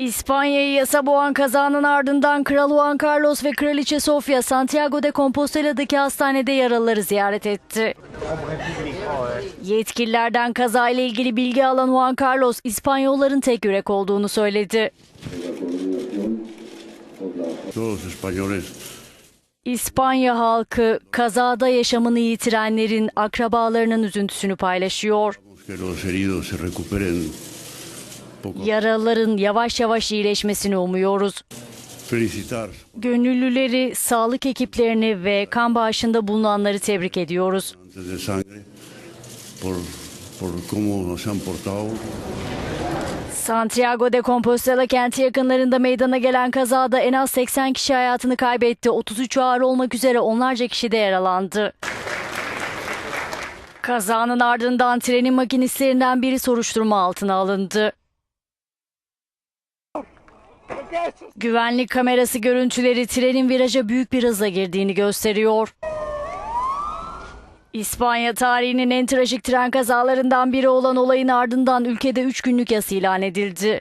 İspanya'yı yasa boğan kazanın ardından Kral Juan Carlos ve Kraliçe Sofia Santiago de Compostela'daki hastanede yaralıları ziyaret etti. Yetkililerden kazayla ilgili bilgi alan Juan Carlos, İspanyolların tek yürek olduğunu söyledi. İspanya halkı kazada yaşamını yitirenlerin akrabalarının üzüntüsünü paylaşıyor. Yaralıların yavaş yavaş iyileşmesini umuyoruz. Gönüllüleri, sağlık ekiplerini ve kan bağışında bulunanları tebrik ediyoruz. Santiago de Compostela kenti yakınlarında meydana gelen kazada en az 80 kişi hayatını kaybetti. 33 ağır olmak üzere onlarca kişi de yaralandı. Kazanın ardından trenin makinistlerinden biri soruşturma altına alındı. Güvenlik kamerası görüntüleri trenin viraja büyük bir hızla girdiğini gösteriyor. İspanya tarihinin en trajik tren kazalarından biri olan olayın ardından ülkede 3 günlük yas ilan edildi.